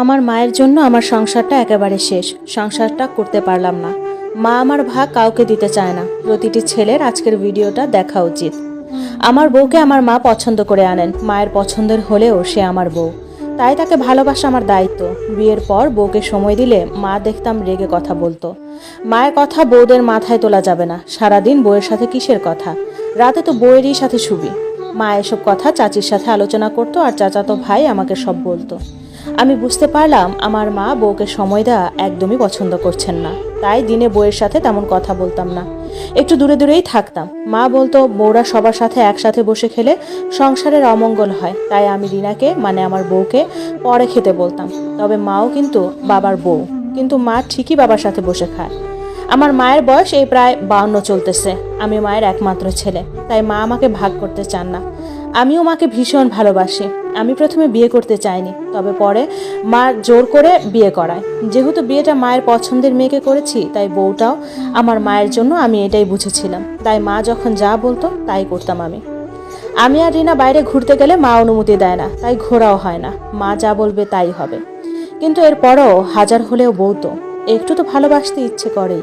আমার মায়ের জন্য আমার সংসারটা একেবারে শেষ। সংসারটা করতে পারলাম না। মা আমার ভাগ কাউকে দিতে চায় না। প্রতিটি ছেলের আজকের ভিডিওটা দেখা উচিত। আমার বউকে আমার মা পছন্দ করে আনেন। মায়ের পছন্দের হলেও সে আমার বউ। তাই তাকে ভালোবাসা আমার দায়িত্ব। বিয়ের পর বউকে সময় দিলে মা দেখতাম রেগে কথা বলতো। মায়ের কথা বউদের মাথায় তোলা যাবে না। সারাদিন বউয়ের সাথে কিসের কথা? রাতে তো বউয়েরই সাথে শুবি মা এসব কথা চাচির সাথে আলোচনা করতো আর চাচাতো ভাই আমাকে সব বলতো। আমি বুঝতে পারলাম আমার মা বউকে সময় দেওয়া একদমই পছন্দ করছেন না। তাই দিনে বউয়ের সাথে তেমন কথা বলতাম না। একটু দূরে দূরেই থাকতাম। মা বলতো, বউরা সবার সাথে একসাথে বসে খেলে সংসারের অমঙ্গল হয়। তাই আমি রিনাকে মানে আমার বউকে, পরে খেতে বলতাম। তবে মাও কিন্তু বাবার বউ। কিন্তু মা ঠিকই বাবার সাথে বসে খায়। আমার মায়ের বয়স এই প্রায় বাউন্ন চলতেছে। আমি মায়ের একমাত্র ছেলে। তাই মা আমাকে ভাগ করতে চান না। আমিও মাকে ভীষণ ভালোবাসি। আমি প্রথমে বিয়ে করতে চাইনি, তবে পরে মা জোর করে বিয়ে করায়। যেহেতু বিয়েটা মায়ের পছন্দের মেয়েকে করেছি, তাই বউটাও আমার মায়ের জন্য আমি এটাই বুঝেছিলাম। তাই মা যখন যা বলতো, তাই করতাম আমি। আমি আর রিনা বাইরে ঘুরতে গেলে মা অনুমতি দেয় না, তাই ঘোরাও হয় না। মা যা বলবে তাই হবে। কিন্তু এরপরও হাজার হলেও বউ তো। একটু তো ভালোবাসতে ইচ্ছে করেই।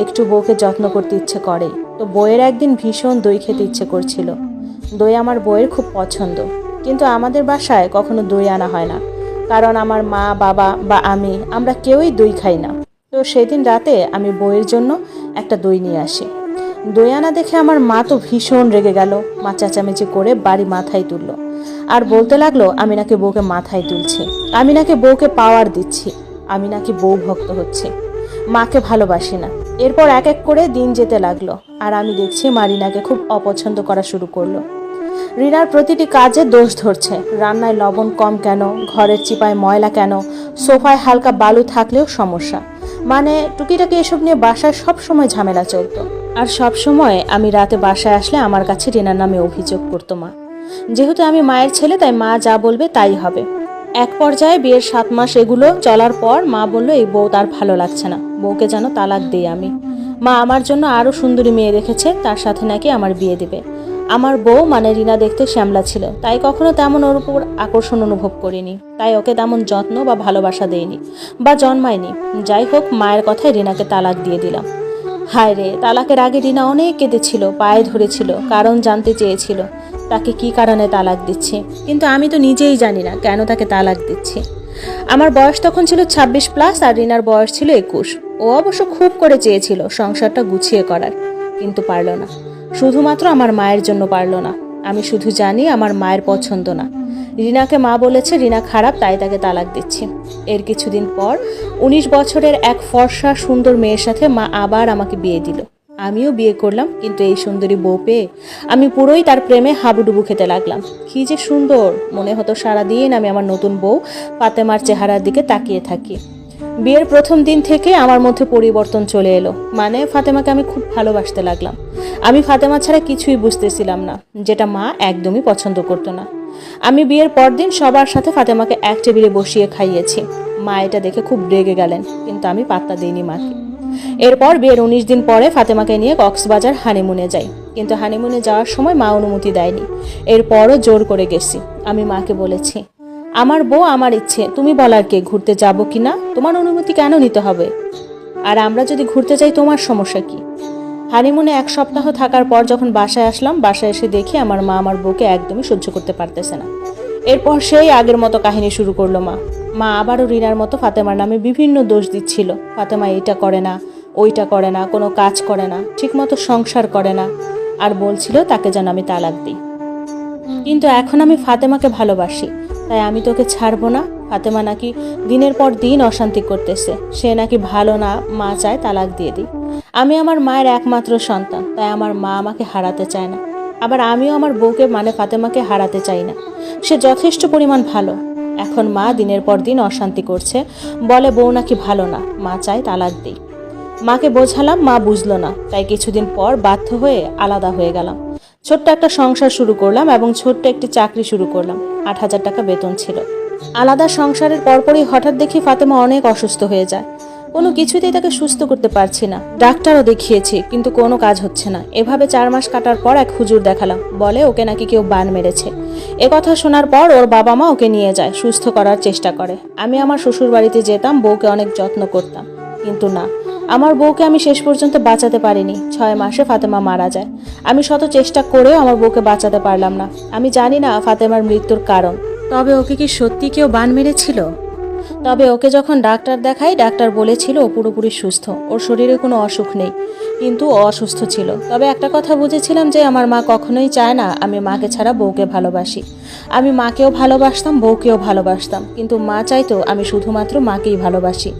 একটু বউকে যত্ন করতে ইচ্ছে করেই। তো বইয়ের একদিন ভীষণ দই খেতে ইচ্ছে করছিল। দই আমার বইয়ের খুব পছন্দ। কিন্তু আমাদের বাসায় কখনো দই আনা হয় না। কারণ আমার মা, বাবা বা আমি, আমরা কেউই দই খাই না। তো সেদিন রাতে আমি বইয়ের জন্য একটা দই নিয়ে আসি। দই আনা দেখে আমার মা তো ভীষণ রেগে গেল, মা চেঁচামেচি করে বাড়ি মাথায় তুললো। আর বলতে লাগল, আমি নাকি বউকে মাথায় তুলছি। আমি নাকি বউকে পাওয়ার দিচ্ছি। আমি নাকি বউ ভক্ত হচ্ছে। মাকে ভালোবাসি না। এরপর এক এক করে দিন যেতে লাগল। আর আমি দেখছি মারিনাকে খুব অপছন্দ করা শুরু করল। রিনার প্রতিটি কাজে দোষ ধরছে। রান্নায় লবণ কম কেন? ঘরের চিপায় ময়লা কেন? সোফায় হালকা বালু থাকলেও সমস্যা। মানে টুকিটাকি এসব নিয়ে বাসায় সব সময় ঝামেলা চলতো। আর সব সময় আমি রাতে বাসায় আসলে আমার কাছে রিনার নামে অভিযোগ করতো মা। যেহেতু আমি মায়ের ছেলে, তাই মা যা বলবে তাই হবে। এক পর্যায়ে বিয়ের সাত মাস এগুলো চলার পর মা বলল, এই বউ তার ভালো লাগছে না। বউকে যেন তালাক দিই আমি। মা আমার জন্য আরও সুন্দরী মেয়ে রেখেছে তার সাথে নাকি আমার বিয়ে দিবে। আমার বউ মানে রিনা দেখতে শ্যামলা ছিল। তাই কখনো তেমন ওর উপর আকর্ষণ অনুভব করিনি। তাই ওকে তেমন যত্ন বা ভালোবাসা দেয়নি বা জন্মায়নি। যাই হোক, মায়ের কথায় রিনাকে তালাক দিয়ে দিলাম। হায় রে, তালাকের আগে রিনা অনেক কেঁদেছিল, পায়ে ধরেছিল, কারণ জানতে চেয়েছিল। তাকে কি কারণে তালাক দিচ্ছে? কিন্তু আমি তো নিজেই জানি না কেন তাকে তালাক দিচ্ছে। আমার বয়স তখন ছিল ২৬ প্লাস আর রিনার বয়স ছিল একুশ। ও অবশ্য খুব করে চেয়েছিল সংসারটা গুছিয়ে করার, কিন্তু পারল না। শুধুমাত্র আমার মায়ের জন্য পারল না। আমি শুধু জানি আমার মায়ের পছন্দ না। রিনাকে মা বলেছে, রিনা খারাপ, তাই তাকে তালাক দিচ্ছি। এর কিছুদিন পর, উনিশ বছরের এক ফর্সা, সুন্দর মেয়ের সাথে মা আবার আমাকে বিয়ে দিল। আমিও বিয়ে করলাম, কিন্তু এই সুন্দরী বউ পেয়ে আমি পুরোই তার প্রেমে হাবুডুবু খেতে লাগলাম। কি যে সুন্দর! মনে হতো সারাদিন আমি আমার নতুন বউ ফাতেমার চেহারার দিকে তাকিয়ে থাকি। বিয়ের প্রথম দিন থেকে আমার মধ্যে পরিবর্তন চলে এলো। মানে ফাতেমাকে আমি খুব ভালোবাসতে লাগলাম। আমি ফাতেমা ছাড়া কিছুই বুঝতেছিলাম না, যেটা মা একদমই পছন্দ করতো না। আমি বিয়ের পরদিন সবার সাথে ফাতেমাকে এক টেবিলে বসিয়ে খাইয়েছি। মা এটা দেখে খুব রেগে গেলেন, কিন্তু আমি পাত্তা দিইনি মাকে। এরপর বিয়ের উনিশ দিন পরে ফাতেমাকে নিয়ে কক্সবাজার হানিমুনে যাই। কিন্তু হানিমুনে যাওয়ার সময় মা অনুমতি দেয়নি। এরপরও জোর করে গেছি। আমি মাকে বলেছি আমার বউ আমার ইচ্ছে, তুমি বলার কে, ঘুরতে যাব কি না তোমার অনুমতি কেন নিতে হবে? আর আমরা যদি ঘুরতে যাই, তোমার সমস্যা কি? হানিমুনে এক সপ্তাহ থাকার পর যখন বাসায় আসলাম, বাসায় এসে দেখি আমার মা আমার বউকে একদমই সহ্য করতে পারতেছে না। এরপর সেই আগের মতো কাহিনী শুরু করল মা। মা আবারও রিনার মতো ফাতেমার নামে বিভিন্ন দোষ দিচ্ছিল। ফাতেমা এইটা করে না, ওইটা করে না, কোনো কাজ করে না, ঠিকমতো সংসার করে না। আর বলছিল, তাকে যেন আমি তালাক দিই। কিন্তু এখন আমি ফাতেমাকে ভালোবাসি। তাই আমি তোকে ছাড়বো না। ফাতেমা নাকি দিনের পর দিন অশান্তি করতেছে। সে নাকি ভালো না, মা চায় তালাক দিয়ে দিই আমি আমার মায়ের একমাত্র সন্তান, তাই আমার মা আমাকে হারাতে চায় না। আবার আমিও আমার বউকে মানে ফাতেমাকে হারাতে চাই না। সে যথেষ্ট পরিমাণ ভালো। এখন মা দিনের পর দিন অশান্তি করছে, বলে বউ নাকি ভালো না, মা চায় তালাক দিই মাকে বোঝালাম, মা বুঝলো না। তাই কিছুদিন পর বাধ্য হয়ে আলাদা হয়ে গেলাম। ছোট্ট একটা সংসার শুরু করলাম এবং ছোট্ট একটি চাকরি শুরু করলাম। আট হাজার টাকা বেতন ছিল। আলাদা সংসারের পরপরই হঠাৎ দেখি ফাতেমা অনেক অসুস্থ হয়ে যায়। কোনো কিছুতেই তাকে সুস্থ করতে পারছি না। ডাক্তারও দেখিয়েছি, কিন্তু কোনো কাজ হচ্ছে না। এভাবে চার মাস কাটার পর এক হুজুর দেখালাম। বলে, ওকে নাকি কেউ বান মেরেছে। কথা শোনার পর ওর বাবা মা ওকে নিয়ে যায়, সুস্থ করার চেষ্টা করে। আমি আমার শ্বশুর বাড়িতে যেতাম, বউকে অনেক যত্ন করতাম। কিন্তু না আমার বউকে আমি শেষ পর্যন্ত বাঁচাতে পারিনি। ছয় মাসে ফাতেমা মারা যায়। আমি শত চেষ্টা করেও আমার বউকে বাঁচাতে পারলাম না। আমি জানি না ফাতেমার মৃত্যুর কারণ। তবে ওকে কি সত্যি কেউ বান মেরেছিল? তবে ওকে যখন ডাক্তার দেখাই, ডাক্তার বলেছিল ও পুরোপুরি সুস্থ। ওর শরীরে কোনো অসুখ নেই, কিন্তু অসুস্থ ছিল। তবে একটা কথা বুঝেছিলাম যে, আমার মা কখনোই চায় না আমি মাকে ছাড়া বউকে ভালোবাসি। আমি মাকেও ভালোবাসতাম, বউকেও ভালোবাসতাম, কিন্তু মা চাইতো আমি শুধুমাত্র মাকেই ভালোবাসি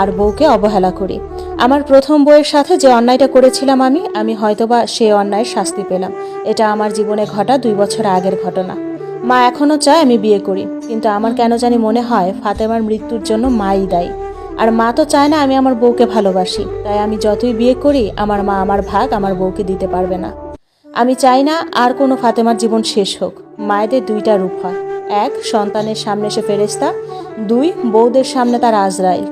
আর বউকে অবহেলা করি। আমার প্রথম বউয়ের সাথে যে অন্যায়টা করেছিলাম আমি আমি হয়তোবা সে অন্যায়ের শাস্তি পেলাম। এটা আমার জীবনে ঘটা দুই বছর আগের ঘটনা। মা এখনও চায় আমি বিয়ে করি, কিন্তু আমার কেন জানি মনে হয় ফাতেমার মৃত্যুর জন্য মাই দায়ী। আর মা তো চায় না আমি আমার বউকে ভালোবাসি, তাই আমি যতই বিয়ে করি, আমার মা আমার ভাগ আমার বউকে দিতে পারবে না। আমি চাই না আর কোনো ফাতেমার জীবন শেষ হোক। মায়েদের দুইটা রূপ হয়। এক, সন্তানের সামনে সে ফেরেস্তা দুই, বউদের সামনে তার আজরাইল।